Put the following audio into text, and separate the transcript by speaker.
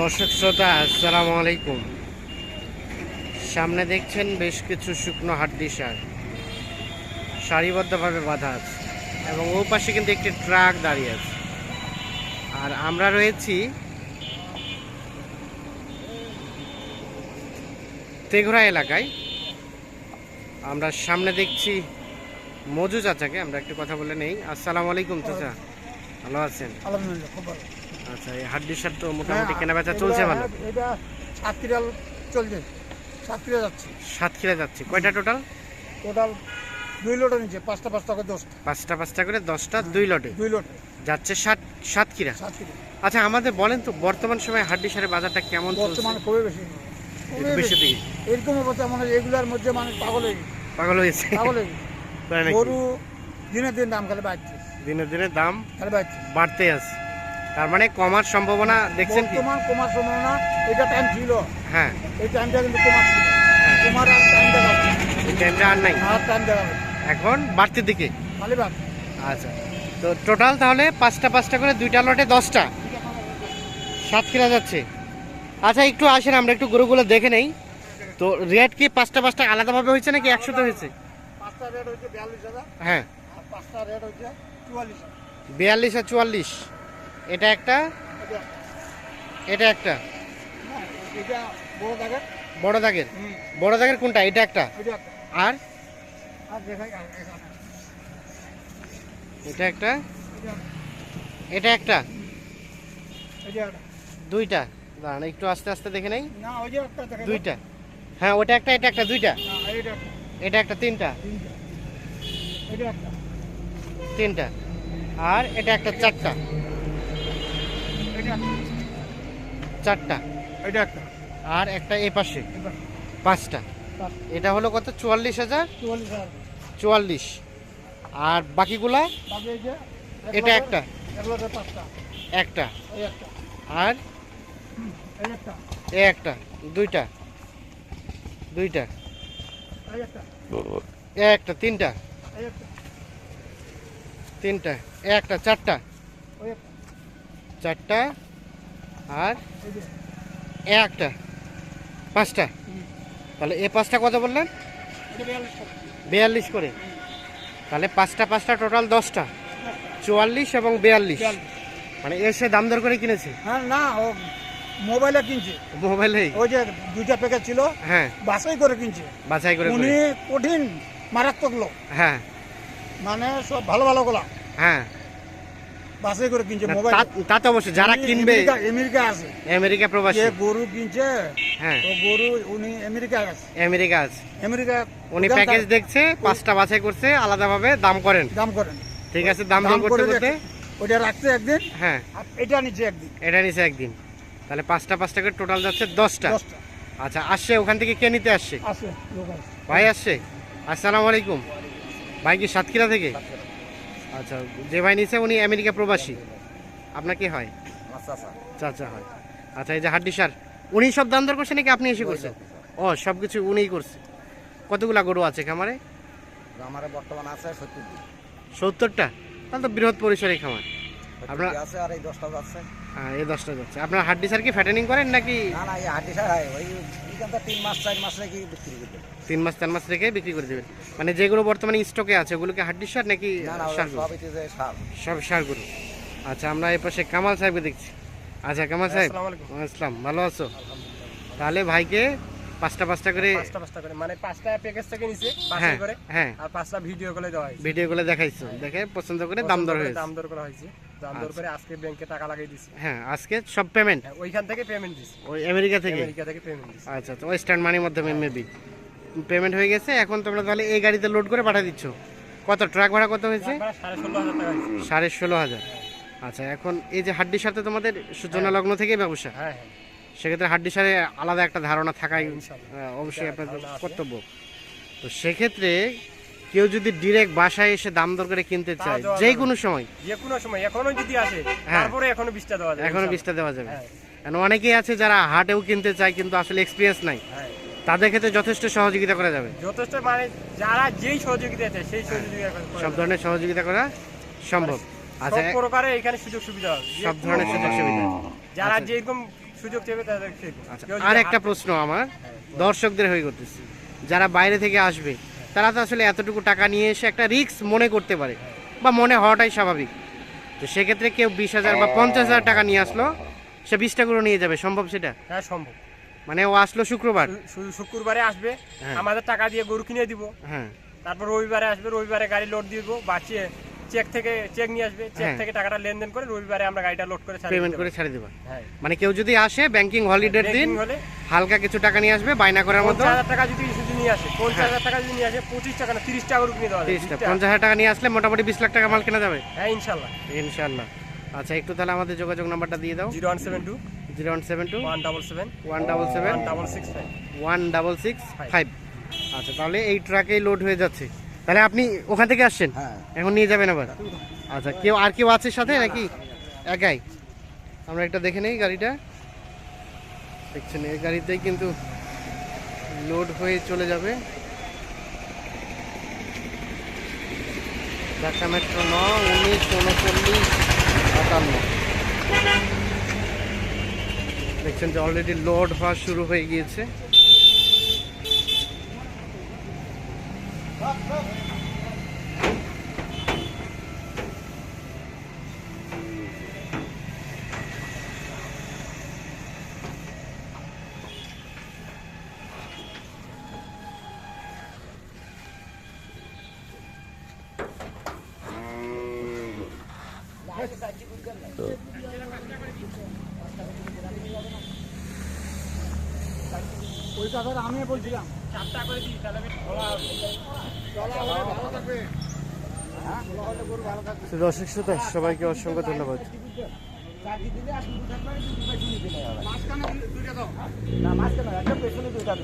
Speaker 1: দর্শক শ্রোতা, আসসালামু আলাইকুম। সামনে দেখছেন বেশ কিছু শুকনো হাড্ডি সার। সারিবদ্ধভাবে বাঁধা আছে এবং ও পাশে কিন্তু একটি ট্রাক দাঁড়িয়ে আছে। আর আমরা রয়েছি তেঘরা এলাকায়। আমরা সামনে দেখছি মজু চাচাকে, আমরা একটু কথা বলে নেই। আসসালামু আলাইকুম, চাচা। ভালো আছেন?
Speaker 2: আলহামদুলিল্লাহ খুব ভালো।
Speaker 1: আচ্ছা এই হাড্ডি সার তো মোটামুটি
Speaker 2: হ্যাঁ,
Speaker 1: কেনা বেচা
Speaker 2: এটা-
Speaker 1: চলছে ভালো?
Speaker 2: এটা সাতক্ষীরা চলছে সাতক্ষীরা যাচ্ছে।
Speaker 1: সাতক্ষীরা যাচ্ছে। কয়টা টোটাল?
Speaker 2: টোটাল দুই লোটের নিচে পাঁচটা পাঁচটা করে দশটা।
Speaker 1: পাঁচটা পাঁচটা করে দশটা দুই লটে?
Speaker 2: দুই লোটে।
Speaker 1: যাচ্ছে সাত সাতক্ষীরা? আচ্ছা আমাদের বলেন তো বর্তমান সময়ে হাড্ডি সারের বাজারটা কেমন চলছে?
Speaker 2: বর্তমানে খুবই বেশি। খুবই
Speaker 1: বেশি দিকে।
Speaker 2: এরকম অবস্থা মানে এগুলার মধ্যে মানুষ পাগল হয়ে
Speaker 1: পাগল হয়েছে
Speaker 2: পাগল হয়ে? গরু দিনের দিন দাম খালি বাড়ছে।
Speaker 1: দিনে দিনে দাম বাড়তে আছে। তার মানে কমার সম্ভাবনা দেখছেন কি?
Speaker 2: বর্তমান কমার সম্ভাবনা এটা টাইম ছিল।
Speaker 1: হ্যাঁ।
Speaker 2: এই টাইমটা কিন্তু কমার ছিল।
Speaker 1: হ্যাঁ।
Speaker 2: কমার আর টাইম দেখাবে
Speaker 1: এই টাইমটা আর নাই।
Speaker 2: আর টাইম দেখাবে
Speaker 1: এখন বাড়তির দিকে।
Speaker 2: খালি
Speaker 1: আচ্ছা। তো টোটাল তাহলে পাঁচটা পাঁচটা করে দুইটা লটে দশটা। সাতক্ষীরা যাচ্ছে। আচ্ছা একটু আসেন আমরা একটু গরুগুলো দেখে নেই। তো রেট কি পাঁচটা পাঁচটা আলাদাভাবে হয়েছে নাকি একসাথে হয়েছে?
Speaker 2: পাঁচটা রেট হচ্ছে বিয়াল্লিশ হাজার।
Speaker 1: হ্যাঁ।
Speaker 2: আর পাঁচটা রেট হাজার
Speaker 1: বিয়াল্লিশ আর চুয়াল্লিশ। এটা একটা?
Speaker 2: এটা।
Speaker 1: একটা।
Speaker 2: বড় দাগের।
Speaker 1: বড় দাগের? কোনটা? এটা একটা? আর। এটা একটা?
Speaker 2: এটা
Speaker 1: একটা। দুইটা। দাঁড়ান একটু আস্তে আস্তে দেখে নেই। দুইটা। হ্যাঁ ওটা একটা এটা একটা দুইটা।
Speaker 2: এটা একটা।
Speaker 1: তিনটা।
Speaker 2: তিনটা।
Speaker 1: আর এটা একটা চারটা। চারটা।
Speaker 2: এটা একটা।
Speaker 1: আর একটা এ পাশে। পাঁচটা। এটা হলো কত? চুয়াল্লিশ হাজার?
Speaker 2: চুয়াল্লিশ
Speaker 1: আর বাকিগুলা? এটা একটা। একটা। আর
Speaker 2: একটা।
Speaker 1: এ একটা। দুইটা। দুইটা।
Speaker 2: একটা।
Speaker 1: তিনটা। তিনটা এ একটা চারটা। চারটা আর একটা পাঁচটা। তাহলে এ পাঁচটা কত বললেন?
Speaker 2: বিয়াল্লিশ
Speaker 1: করে। তাহলে পাঁচটা পাঁচটা টোটাল দশটা। চুয়াল্লিশ এবং বিয়াল্লিশ। মানে এসে দাম দর করে কিনেছে?
Speaker 2: হ্যাঁ না ও মোবাইলে কিনছে।
Speaker 1: মোবাইলেই?
Speaker 2: ওই যে দুইটা প্যাকেট ছিল
Speaker 1: হ্যাঁ।
Speaker 2: বাসাই করে কিনছে।
Speaker 1: বাছাই করে
Speaker 2: উনি কঠিন মারাত্মক লোক।
Speaker 1: হ্যাঁ।
Speaker 2: মানে সব ভালো ভালো গোলা।
Speaker 1: হ্যাঁ।
Speaker 2: বাসাই করে কিনছে
Speaker 1: না,
Speaker 2: মোবাইল।
Speaker 1: তা- তা অবশ্যই যারা কিনবে
Speaker 2: আমেরিকা- আছে।
Speaker 1: আমেরিকা প্রবাসী।
Speaker 2: যে গরু কিনছে
Speaker 1: হ্যাঁ।
Speaker 2: তো গরু উনি আমেরিকা আছে।
Speaker 1: আমেরিকা আছে।
Speaker 2: আমেরিকা
Speaker 1: উনি প্যাকেজ দেখছে পাঁচটা বাছাই করছে আলাদাভাবে দাম করেন।
Speaker 2: দাম করেন।
Speaker 1: ঠিক আছে দাম
Speaker 2: দাম
Speaker 1: করতে করতে।
Speaker 2: ওটা রাখছে একদিন
Speaker 1: হ্যাঁ।
Speaker 2: এটা নিচে একদিন।
Speaker 1: এটা নিচে একদিন। তাহলে পাঁচটা পাঁচটা করে টোটাল যাচ্ছে দশটা। আচ্ছা আসছে ওখান থেকে কে নিতে আসছে। ভাই আসছে। আসসালামু আলাইকুম। ভাই কি সাতক্ষীরা থেকে? আচ্ছা যে ভাই নিছে উনি আমেরিকা প্রবাসী। আপনার কি হয়? চাচা। হয়। আচ্ছা এই যে হাড্ডি সার উনি সব দাম দর করছে নাকি আপনি এসে করছেন? ও সব কিছু উনিই করছে। কতগুলা গরু আছে খামারে?
Speaker 3: আমার বর্তমান আছে সত্তরটা।
Speaker 1: সত্তরটা? তাহলে তো বৃহৎ পরিসরে খামার। আপনার-
Speaker 3: আছে আর এই দশটা আছে
Speaker 1: হ্যাঁ এই দশটা যাচ্ছে আপনার হাড্ডি সার কি ফ্যাটেনিং করেন নাকি?
Speaker 3: না না এই হাড্ডি সার ওই তিন মাস চার মাস রেখে বিক্রি করবে
Speaker 1: তিন মাস চার মাস রেখে বিক্রি করে দেবেন। মানে যেগুলো বর্তমানে স্টকে আছে ওগুলোকে হাড্ডি সার নাকি?
Speaker 3: সব এতে যে সার।
Speaker 1: সব সার গরু। আচ্ছা আমরা এই পাশে কামাল সাহেবকে দেখছি। আচ্ছা কামাল সাহেব।
Speaker 4: আসসালাম
Speaker 1: ভালো আছো? তাহলে ভাইকে পাঁচটা পাঁচটা করে
Speaker 4: পাঁচটা পাঁচটা করে। মানে পাঁচটা প্যাকেজ থেকে নিছে
Speaker 1: হ্যাঁ
Speaker 4: বাছাই করে।
Speaker 1: হ্যাঁ।
Speaker 4: আর পাঁচটা ভিডিও করে দেওয়া হয়েছে।
Speaker 1: ভিডিও গুলো দেখাইছো। দেখে পছন্দ করে দাম দর হয়েছে।
Speaker 4: দাম দর করা হয়েছে। দাম করে আজকে ব্যাংকে টাকা লাগিয়ে দিছি।
Speaker 1: হ্যাঁ আজকে সব পেমেন্ট
Speaker 4: হ্যাঁ, ওইখান থেকে পেমেন্ট দিছি।
Speaker 1: ওই আমেরিকা থেকে?
Speaker 4: আমেরিকা থেকে পেমেন্ট দিছি।
Speaker 1: আচ্ছা তো ওয়েস্টার্ন মানির মাধ্যমে মেবি পেমেন্ট হয়ে গেছে এখন তোমরা তাহলে এই গাড়িতে লোড করে পাঠিয়ে দিচ্ছ। কত ট্রাক ভাড়া কত হয়েছে?
Speaker 4: সাড়ে ষোলো হাজার
Speaker 1: আচ্ছা এখন এই যে হাড্ডির সাথে তোমাদের সূচনা লগ্ন থেকেই ব্যবসা?
Speaker 4: হ্যাঁ হ্যাঁ।
Speaker 1: সেক্ষেত্রে হাড্ডি সারে আলাদা একটা ধারণা থাকাই অবশ্যই
Speaker 4: এটা
Speaker 1: আপনাদের কর্তব্য। তো সেক্ষেত্রে কেউ যদি ডিরেক্ট বাসায় এসে দাম দর করে কিনতে চায় যে কোনো সময়।
Speaker 4: যে কোনো সময় এখনও যদি আসে
Speaker 1: হ্যাঁ।
Speaker 4: তারপরে এখনও বিশটা দেওয়া যাবে এখনও
Speaker 1: বিশটা দেওয়া যাবে।
Speaker 4: হ্যাঁ।
Speaker 1: কারণ অনেকেই আছে যারা হাটেও কিনতে চায় কিন্তু আসলে এক্সপিরিয়েন্স নাই।
Speaker 4: হ্যাঁ।
Speaker 1: তাদের ক্ষেত্রে যথেষ্ট সহযোগিতা করা যাবে।
Speaker 4: যথেষ্ট মানে যারা যেই সহযোগিতা আছে সেই সহযোগিতা
Speaker 1: সব ধরনের সহযোগিতা করা সম্ভব। আচ্ছা
Speaker 4: সব প্রকারে এখানে সুযোগ সুবিধা।
Speaker 1: সব ধরনের সুযোগ সুবিধা।
Speaker 4: যারা
Speaker 1: আচ্ছা।
Speaker 4: যেরকম সুযোগ চেপে তাদের
Speaker 1: আচ্ছা আর একটা প্রশ্ন আমার। দর্শকদের হয়ে করতেছি। যারা বাইরে থেকে আসবে তারা তো আসলে এতটুকু টাকা নিয়ে এসে একটা রিস্ক মনে করতে পারে বা মনে হওয়াটাই স্বাভাবিক। তো সেক্ষেত্রে কেউ বিশ হাজার বা পঞ্চাশ হাজার টাকা নিয়ে আসলো সে বিশটা করে নিয়ে যাবে সম্ভব সেটা?
Speaker 4: হ্যাঁ সম্ভব।
Speaker 1: মানে ও আসলো শুক্রবার?
Speaker 4: শুধু শুক্রবারে আসবে
Speaker 1: হ্যাঁ।
Speaker 4: আমাদের টাকা দিয়ে গরু কিনে দিব।
Speaker 1: হ্যাঁ।
Speaker 4: তারপর রবিবারে আসবে রবিবারে গাড়ি লোড দিব বা চেক থেকে চেক নিয়ে আসবে চেক
Speaker 1: হ্যাঁ।
Speaker 4: থেকে টাকাটা লেনদেন করে রবিবারে আমরা গাড়িটা লোড করে
Speaker 1: পেমেন্ট করে ছাড়ে দেবা।
Speaker 4: হ্যাঁ।
Speaker 1: মানে কেউ যদি আসে ব্যাংকিং হলিডের দিন
Speaker 4: হলে
Speaker 1: হালকা কিছু টাকা নিয়ে আসবে বায়না করার মতো।
Speaker 4: টাকা যদি নিয়ে আসে পঞ্চাশ হাজার টাকা যদি নিয়ে আসে পঁচিশ টাকা না তিরিশ টাকা করে কিনে দেওয়া যাবে
Speaker 1: তিরিশটা
Speaker 4: 20 টাকা।
Speaker 1: পঞ্চাশ হাজার টাকা নিয়ে আসলে মোটামুটি বিশ লাখ টাকা মাল কেনা যাবে?
Speaker 4: হ্যাঁ ইনশাল্লাহ
Speaker 1: ইনশাল্লাহ আচ্ছা একটু তাহলে আমাদের যোগাযোগ নাম্বারটা দিয়ে দাও।
Speaker 4: Zero one seven two
Speaker 1: zero one seven two
Speaker 4: one double seven
Speaker 1: one double seven
Speaker 4: double six five.
Speaker 1: One double six five. আচ্ছা তাহলে এই ট্রাকেই লোড হয়ে যাচ্ছে। তাহলে আপনি ওখান থেকে আসছেন?
Speaker 3: হ্যাঁ।
Speaker 1: এখন নিয়ে যাবেন আবার? আচ্ছা কেউ আর কেউ আছে সাথে নাকি? একাই। আমরা একটা দেখে নেই গাড়িটা। দেখছেন এই গাড়িতেই কিন্তু লোড হয়ে চলে যাবে। ঢাকা মেট্রো ন উনিশ, উনচল্লিশ আটান্ন দেখছেন যে অলরেডি লোড হওয়া শুরু হয়ে গিয়েছে।
Speaker 2: ওই কথাটা আমি বলছিলাম
Speaker 4: চারটা করে দিই তাহলে ভালো হবে
Speaker 1: দর্শক শ্রোতা সবাইকে অসংখ্য ধন্যবাদ।
Speaker 2: মাঝখানে দুইটা দাও।
Speaker 3: না মাঝখানে একটা পেছনে দুইটা